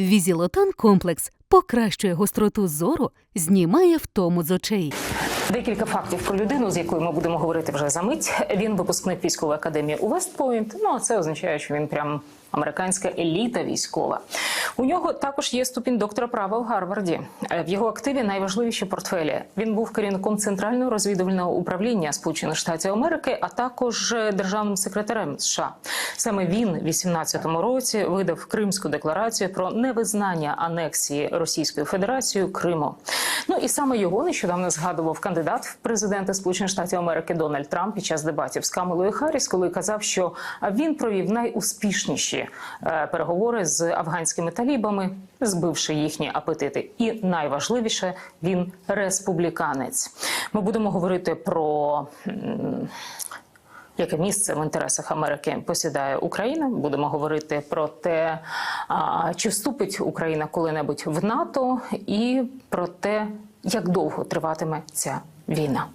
Візілотан комплекс покращує гостроту зору, знімає втому з очей. Декілька фактів про людину, з якою ми будемо говорити вже за мить. Він випускник військової академії у Вестпойнт. Ну а це означає, що він прям американська еліта військова. У нього також є ступінь доктора права у Гарварді. Е, В його активі найважливіші портфелі. Він був керівником центрального розвідувального управління Сполучених Штатів Америки, а також е, державним секретарем США. Саме він в 18-му році видав Кримську декларацію про невизнання анексії Російською Федерацією Криму. Ну і саме його нещодавно згадував кандидат в президенти Сполучених Штатів Америки Дональд Трамп під час дебатів з Камелою Харріс, коли казав, що він провів найуспішніші е, переговори з афганськими талібами, збивши їхні апетити. І найважливіше він республіканець. Ми будемо говорити про. Яке місце в інтересах Америки посідає Україна? Будемо говорити про те, чи вступить Україна коли-небудь в НАТО, і про те, як довго триватиме ця війна.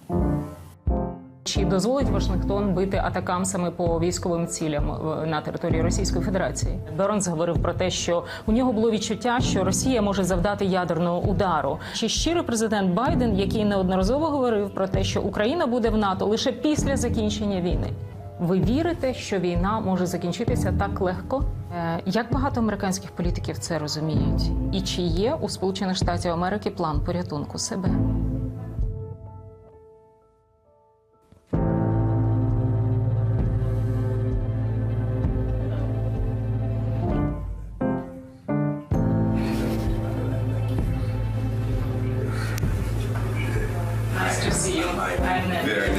Чи дозволить Вашингтон бити атакамсами по військовим цілям е, на території Російської Федерації? Бернс говорив про те, що у нього було відчуття, що Росія може завдати ядерного удару. Чи щирий президент Байден, який неодноразово говорив про те, що Україна буде в НАТО лише після закінчення війни? Ви вірите, що війна може закінчитися так легко? Е, Як багато американських політиків це розуміють? І чи є у Сполучених Штатів Америки план порятунку себе? environment. Very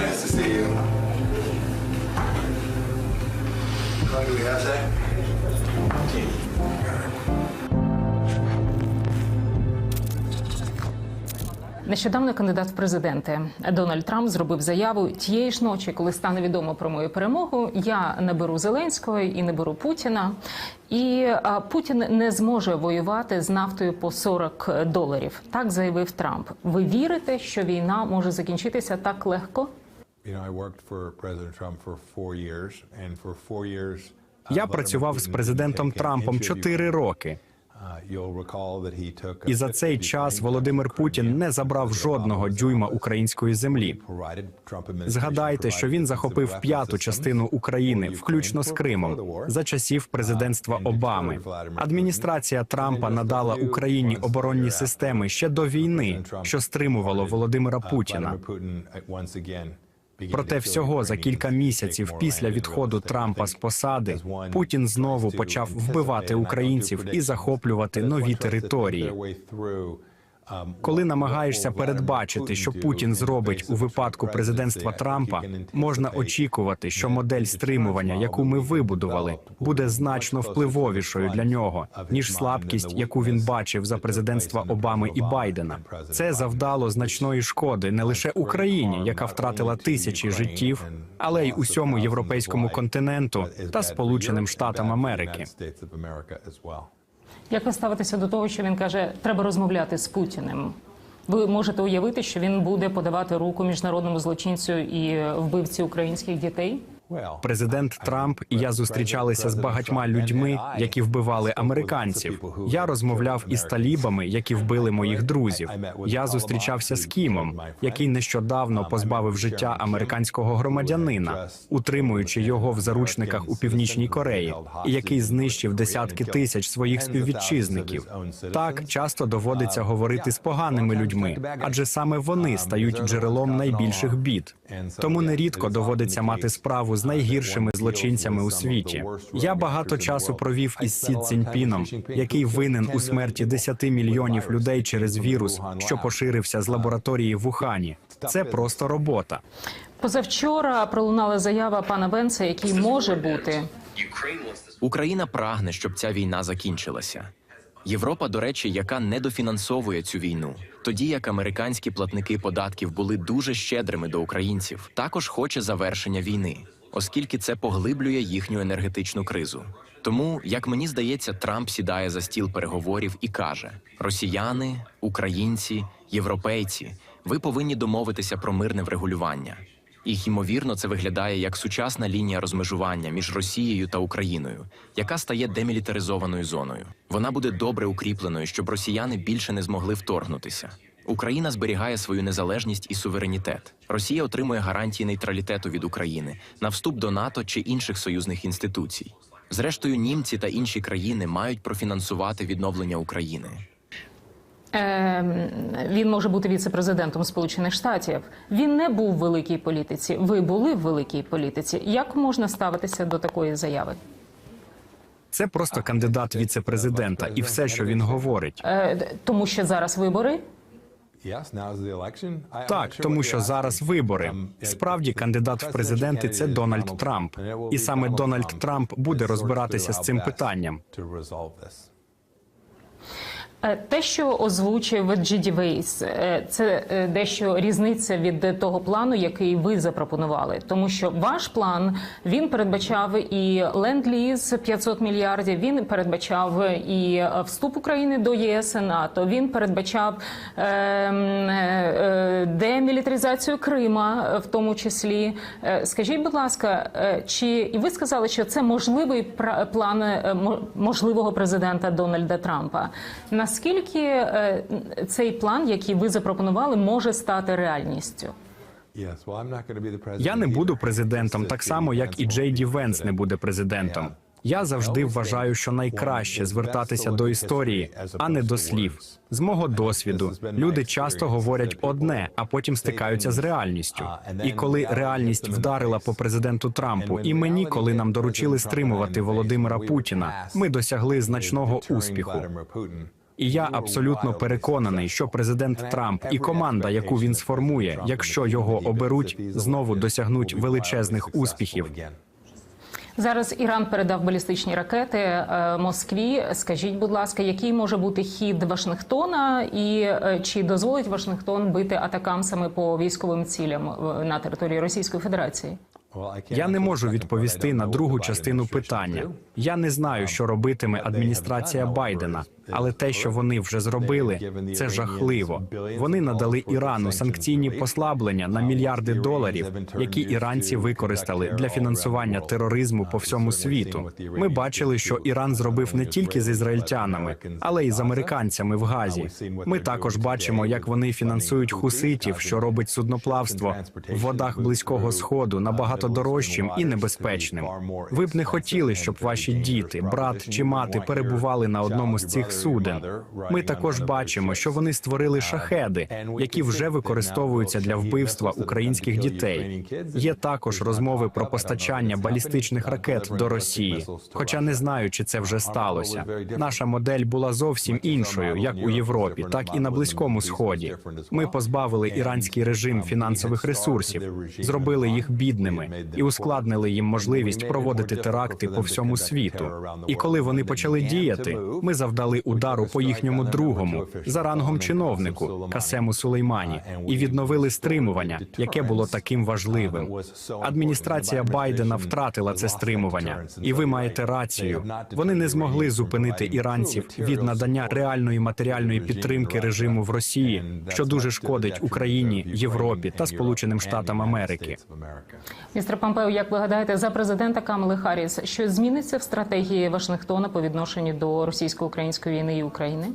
Нещодавно кандидат в президенти Дональд Трамп зробив заяву тієї ж ночі, коли стане відомо про мою перемогу. Я не беру Зеленського і не беру Путіна. І Путін не зможе воювати з нафтою по 40 доларів. Так заявив Трамп. Ви вірите, що війна може закінчитися так легко? Я працював з президентом Трампом чотири роки, І за цей час Володимир Путін не забрав жодного дюйма української землі. Згадайте, що він захопив п'яту частину України, включно з Кримом, за часів президентства Обами. Адміністрація Трампа надала Україні оборонні системи ще до війни, що стримувало Володимира Uh, Путіна. Uh, Проте всього за кілька місяців після відходу Трампа з посади Путін знову почав вбивати українців і захоплювати нові території. Коли намагаєшся передбачити, що Путін зробить у випадку президентства Трампа, можна очікувати, що модель стримування, яку ми вибудували, буде значно впливовішою для нього ніж слабкість, яку він бачив за президентства Обами і Байдена. Це завдало значної шкоди не лише Україні, яка втратила тисячі життів, але й усьому європейському континенту та Сполученим Штатам Америки. Як ви ставитеся до того, що він каже, треба розмовляти з Путіним? Ви можете уявити, що він буде подавати руку міжнародному злочинцю і вбивці українських дітей? Президент Трамп і я зустрічалися з багатьма людьми, які вбивали американців. Я розмовляв із талібами, які вбили моїх друзів. Я зустрічався з Кімом, який нещодавно позбавив життя американського громадянина, утримуючи його в заручниках у північній Кореї, і який знищив десятки тисяч своїх співвітчизників. Так часто доводиться говорити з поганими людьми, адже саме вони стають джерелом найбільших бід. Тому нерідко доводиться мати справу з найгіршими злочинцями у світі. Я багато часу провів із Сі Цзіньпіном, який винен у смерті 10 мільйонів людей через вірус, що поширився з лабораторії в Ухані. Це просто робота. Позавчора пролунала заява пана Бенса, який може бути Україна прагне, щоб ця війна закінчилася. Європа, до речі, яка недофінансовує цю війну, тоді як американські платники податків були дуже щедрими до українців, також хоче завершення війни, оскільки це поглиблює їхню енергетичну кризу. Тому, як мені здається, Трамп сідає за стіл переговорів і каже: Росіяни, українці, європейці, ви повинні домовитися про мирне врегулювання. І ймовірно, це виглядає як сучасна лінія розмежування між Росією та Україною, яка стає демілітаризованою зоною. Вона буде добре укріпленою, щоб росіяни більше не змогли вторгнутися. Україна зберігає свою незалежність і суверенітет. Росія отримує гарантії нейтралітету від України на вступ до НАТО чи інших союзних інституцій. Зрештою, німці та інші країни мають профінансувати відновлення України. Е, він може бути віце-президентом Сполучених Штатів. Він не був в великій політиці. Ви були в великій політиці. Як можна ставитися до такої заяви? Це просто кандидат віце-президента, і все, що він говорить. Е, тому що зараз вибори. Так, тому що зараз вибори. Um, Справді, кандидат в президенти це Дональд Трамп, і саме Дональд Трамп буде розбиратися з цим питанням. To resolve this. Е, Те, що озвучив GD е, це е, дещо різниця від того плану, який ви запропонували. Тому що ваш план він передбачав і ленд-ліз 500 мільярдів. Він передбачав і е, вступ України до ЄС і НАТО. Він передбачав е, е, демілітаризацію Крима, е, в тому числі. Е, Скажіть, будь ласка, е, чи і ви сказали, що це можливий план е, можливого президента Дональда Трампа? Наскільки е, цей план, який ви запропонували, може стати реальністю? Я не буду президентом, так само як і Джей Ді. Венс не буде президентом. Я завжди вважаю, що найкраще звертатися до історії, а не до слів. З мого досвіду люди часто говорять одне, а потім стикаються з реальністю. І коли реальність вдарила по президенту Трампу, і мені, коли нам доручили стримувати Володимира Путіна, ми досягли значного успіху. І я абсолютно переконаний, що президент Трамп і команда, яку він сформує, якщо його оберуть, знову досягнуть величезних успіхів. Зараз Іран передав балістичні ракети е, Москві. Скажіть, будь ласка, який може бути хід Вашингтона, і е, чи дозволить Вашингтон бити атакамсами по військовим цілям е, на території Російської Федерації? Я не можу відповісти на другу частину питання. Я не знаю, що робитиме адміністрація Байдена, але те, що вони вже зробили, це жахливо. Вони надали Ірану санкційні послаблення на мільярди доларів, які іранці використали для фінансування тероризму по всьому світу. Ми бачили, що Іран зробив не тільки з ізраїльтянами, але й з американцями в Газі. Ми також бачимо, як вони фінансують хуситів, що робить судноплавство в водах близького сходу набагато дорожчим і небезпечним. Ви б не хотіли, щоб ваші діти, брат чи мати перебували на одному з цих суден. Ми також бачимо, що вони створили шахеди, які вже використовуються для вбивства українських дітей. Є також розмови про постачання балістичних ракет до Росії. Хоча не знаю, чи це вже сталося. Наша модель була зовсім іншою, як у Європі, так і на Близькому Сході. Ми позбавили іранський режим фінансових ресурсів, зробили їх бідними і ускладнили їм можливість проводити теракти по всьому світу. І коли вони почали діяти, ми завдали удару по їхньому другому за рангом чиновнику Касему Сулеймані і відновили стримування, яке було таким важливим. Адміністрація Байдена втратила це стримування, і ви маєте рацію. Вони не змогли зупинити іранців від надання реальної матеріальної підтримки режиму в Росії, що дуже шкодить Україні, Європі та Сполученим Штатам Америки. Містер Помпео, як ви гадаєте, за президента Камали Харріс, що зміниться в стратегії Вашингтона по відношенню до російсько-української війни і України?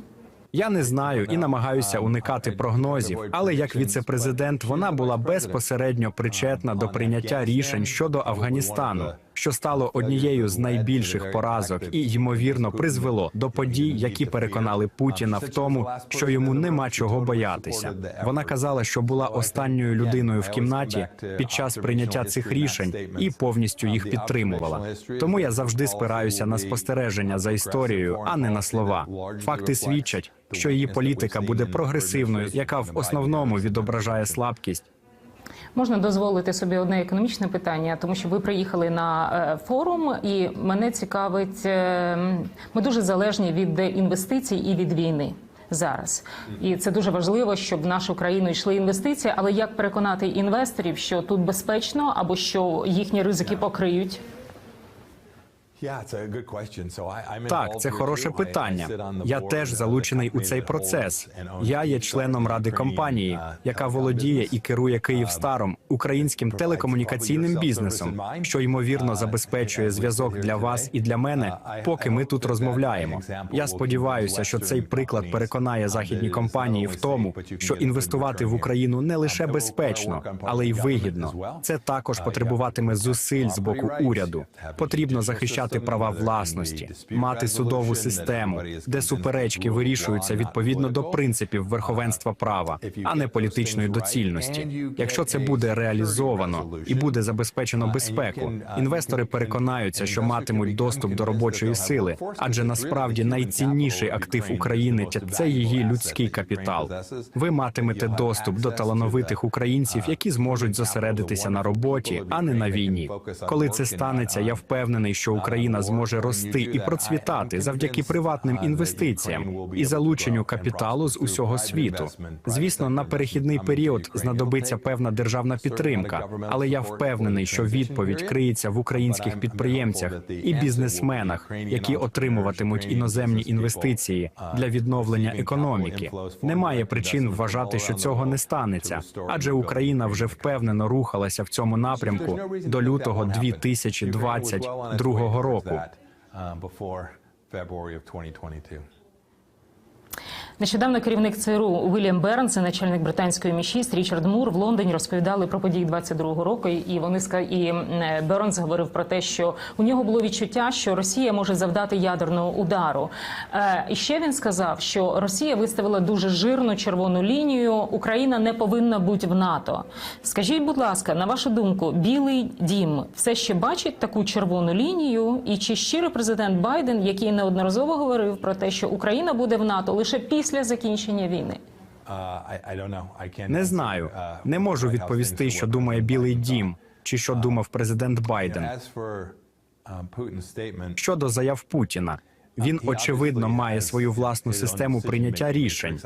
Я не знаю і намагаюся уникати прогнозів, але як віце-президент вона була безпосередньо причетна до прийняття рішень щодо Афганістану, що стало однією з найбільших поразок і ймовірно призвело до подій, які переконали Путіна в тому, що йому нема чого боятися. Вона казала, що була останньою людиною в кімнаті під час прийняття цих рішень і повністю їх підтримувала. Тому я завжди спираюся на спостереження за історією, а не на слова. Факти свідчать, що її політика буде прогресивною, яка в основному відображає слабкість Можна дозволити собі одне економічне питання, тому що ви приїхали на е, форум, і мене цікавить. е, Ми дуже залежні від інвестицій і від війни. Зараз і це дуже важливо, щоб в нашу країну йшли інвестиції. Але як переконати інвесторів, що тут безпечно або що їхні ризики покриють? Так, це хороше питання. Я теж залучений у цей процес. Я є членом ради компанії, яка володіє і керує Київстаром, українським телекомунікаційним бізнесом, що ймовірно забезпечує зв'язок для вас і для мене, поки ми тут розмовляємо. Я сподіваюся, що цей приклад переконає західні компанії в тому, що інвестувати в Україну не лише безпечно, але й вигідно. Це також потребуватиме зусиль з боку уряду. Потрібно захищати права власності, мати судову систему, де суперечки вирішуються відповідно до принципів верховенства права, а не політичної доцільності. Якщо це буде реалізовано і буде забезпечено безпеку, інвестори переконаються, що матимуть доступ до робочої сили, адже насправді найцінніший актив України це її людський капітал. Ви матимете доступ до талановитих українців, які зможуть зосередитися на роботі, а не на війні. Коли це станеться, я впевнений, що Україна зможе рости і процвітати завдяки приватним інвестиціям і залученню капіталу з усього світу. Звісно, на перехідний період знадобиться певна державна підтримка, але я впевнений, що відповідь криється в українських підприємцях і бізнесменах, які отримуватимуть іноземні інвестиції для відновлення економіки. Немає причин вважати, що цього не станеться, адже Україна вже впевнено рухалася в цьому напрямку до лютого 2022 року. of that um, before February of 2022. Нещодавно керівник ЦРУ Уільям Бернс і начальник британської Мі-6 Річард Мур в Лондоні розповідали про події 22-го року. І вони і е, Бернс говорив про те, що у нього було відчуття, що Росія може завдати ядерного удару. Е, І ще він сказав, що Росія виставила дуже жирну червону лінію. Україна не повинна бути в НАТО. Скажіть, будь ласка, на вашу думку, Білий Дім все ще бачить таку червону лінію? І чи щирий президент Байден, який неодноразово говорив про те, що Україна буде в НАТО лише після закінчення війни? Не знаю, не можу відповісти, що думає Білий Дім чи що думав президент Байден. Щодо заяв Путіна, він очевидно має свою власну систему прийняття рішень.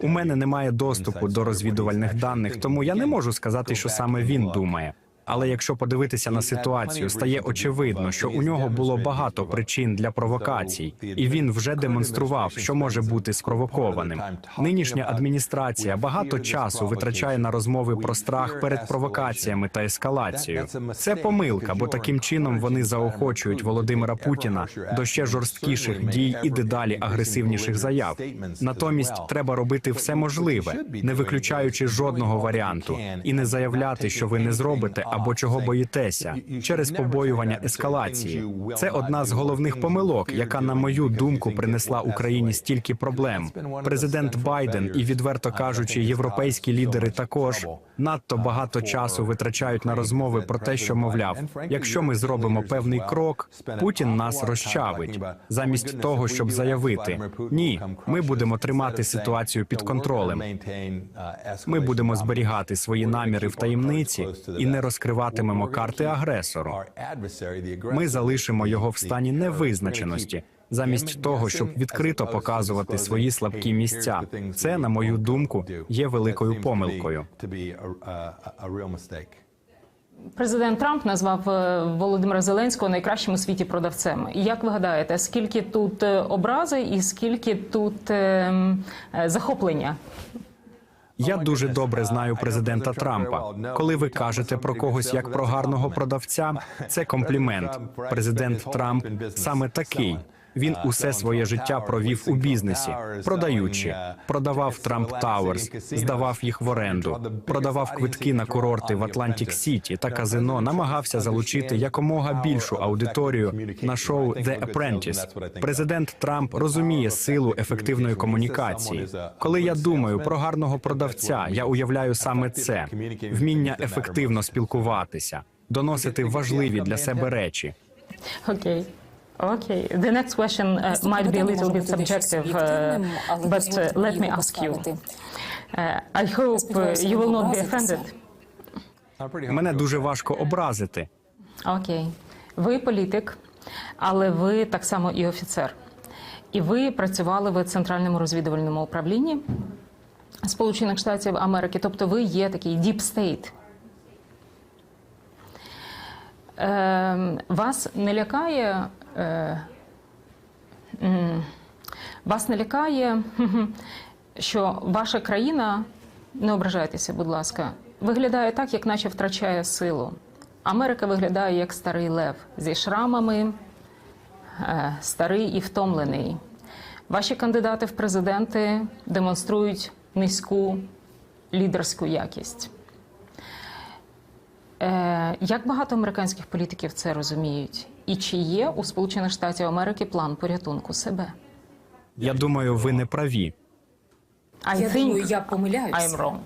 У мене немає доступу до розвідувальних даних, тому я не можу сказати, що саме він думає. Але якщо подивитися на ситуацію, стає очевидно, що у нього було багато причин для провокацій, і він вже демонстрував, що може бути спровокованим. Нинішня адміністрація багато часу витрачає на розмови про страх перед провокаціями та ескалацією. Це помилка, бо таким чином вони заохочують Володимира Путіна до ще жорсткіших дій і дедалі агресивніших заяв. Натомість треба робити все можливе, не виключаючи жодного варіанту, і не заявляти, що ви не зробите або чого боїтеся через побоювання ескалації. Це одна з головних помилок, яка, на мою думку, принесла Україні стільки проблем. Президент Байден і відверто кажучи, європейські лідери також надто багато часу витрачають на розмови про те, що мовляв, якщо ми зробимо певний крок, Путін нас розчавить, замість того, щоб заявити ні, ми будемо тримати ситуацію під контролем. Ми будемо зберігати свої наміри в таємниці і не розкриватимемо карти агресору. Ми залишимо його в стані невизначеності, замість того, щоб відкрито показувати свої слабкі місця. Це, на мою думку, є великою помилкою. Президент Трамп назвав е, Володимира Зеленського найкращим у світі продавцем. Як ви гадаєте, скільки тут е, образи і скільки тут е, м, е, захоплення? Я дуже добре знаю президента Трампа. Коли ви кажете про когось як про гарного продавця, це комплімент. Президент Трамп саме такий. Він усе своє життя провів у бізнесі, продаючи, продавав Трамп Тауерс, здавав їх в оренду, продавав квитки на курорти в Атлантик Сіті та казино, намагався залучити якомога більшу аудиторію на шоу «The Apprentice». Президент Трамп розуміє силу ефективної комунікації. Коли я думаю про гарного продавця, я уявляю саме це вміння ефективно спілкуватися, доносити важливі для себе речі. Окей. Okay. The next question uh, might be a little bit subjective, uh, but uh, let me ask you. Uh, I hope uh, you will not be offended. Мене дуже важко образити. Окей. Ви політик, але ви так само і офіцер. І ви працювали в Центральному розвідувальному управлінні Сполучених Штатів Америки. Тобто ви є такий deep state. Е, вас не лякає. Е, вас не лякає, що ваша країна, не ображайтеся, будь ласка, виглядає так, як наче втрачає силу. Америка виглядає як старий лев зі шрамами, е, старий і втомлений. Ваші кандидати в президенти демонструють низьку лідерську якість. Е, як багато американських політиків це розуміють? І чи є у Сполучених Штатів Америки план порятунку себе? Я думаю, ви не праві. I Я think думаю, я помиляюся. I'm wrong.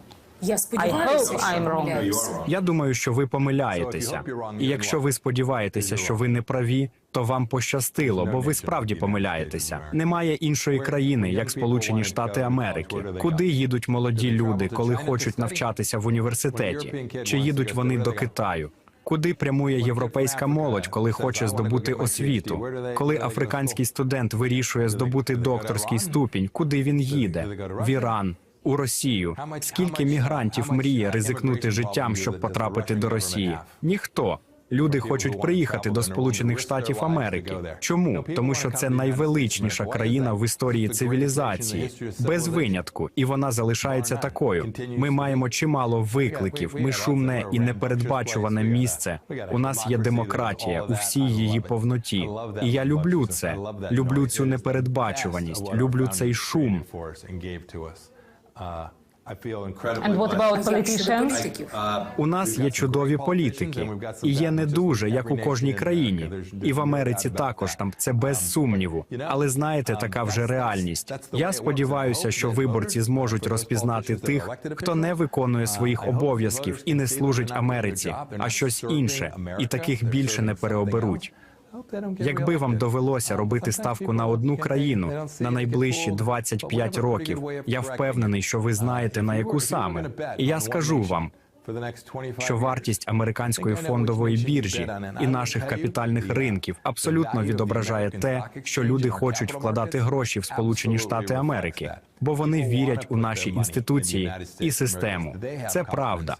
Я сподіваюся, I що I'm wrong. Я думаю, що ви помиляєтеся. І якщо ви сподіваєтеся, що ви не праві, то вам пощастило, бо ви справді помиляєтеся. Немає іншої країни, як Сполучені Штати Америки. Куди їдуть молоді люди, коли хочуть навчатися в університеті? Чи їдуть вони до Китаю? Куди прямує європейська молодь, коли хоче здобути освіту? Коли африканський студент вирішує здобути докторський ступінь, куди він їде? В Іран, у Росію. Скільки мігрантів мріє ризикнути життям, щоб потрапити до Росії? Ніхто. Люди хочуть приїхати до Сполучених Штатів Америки. Чому? Тому що це найвеличніша країна в історії цивілізації, без винятку, і вона залишається такою. Ми маємо чимало викликів. Ми шумне і непередбачуване місце. У нас є демократія у всій її повноті. І я люблю це. Люблю цю непередбачуваність. Люблю цей шум. And what about politicians? У нас є чудові політики, і є не дуже, як у кожній країні. І в Америці також там це без сумніву. Але знаєте, така вже реальність. Я сподіваюся, що виборці зможуть розпізнати тих, хто не виконує своїх обов'язків і не служить Америці, а щось інше, і таких більше не переоберуть. Якби вам довелося робити ставку на одну країну на найближчі 25 років, я впевнений, що ви знаєте на яку саме. І я скажу вам, що вартість американської фондової біржі і наших капітальних ринків абсолютно відображає те, що люди хочуть вкладати гроші в Сполучені Штати Америки, бо вони вірять у наші інституції і систему. Це правда.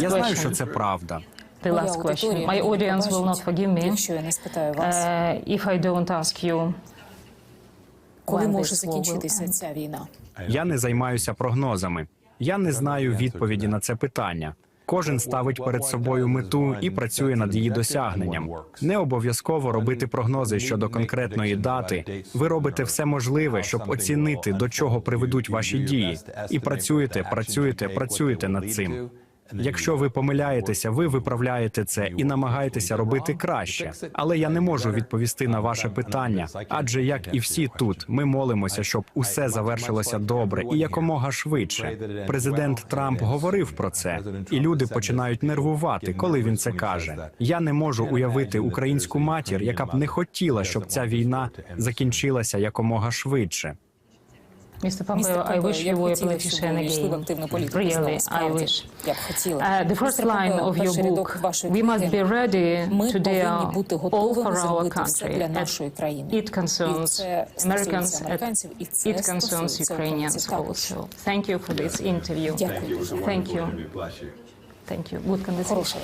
Я знаю, що це правда. The Моя last question. My audience will not forgive me не спитаю вас, uh, if I don't ask you коли може закінчитися ця війна? Я не займаюся прогнозами. Я не знаю відповіді на це питання. Кожен ставить перед собою мету і працює над її досягненням. Не обов'язково робити прогнози щодо конкретної дати. Ви робите все можливе, щоб оцінити до чого приведуть ваші дії, і працюєте, працюєте, працюєте над цим. Якщо ви помиляєтеся, ви виправляєте це і намагаєтеся робити краще. Але я не можу відповісти на ваше питання, адже як і всі тут, ми молимося, щоб усе завершилося добре і якомога швидше. Президент Трамп говорив про це, і люди починають нервувати, коли він це каже. Я не можу уявити українську матір, яка б не хотіла, щоб ця війна закінчилася якомога швидше. Mr. I wish you were a politician again. Really, I wish. Я б хотіла. Uh, the first line of your book, we must be ready to dare all for our country. It concerns Americans, it concerns Ukrainians also. Thank you for this interview. Thank you. Thank you. Good conversation.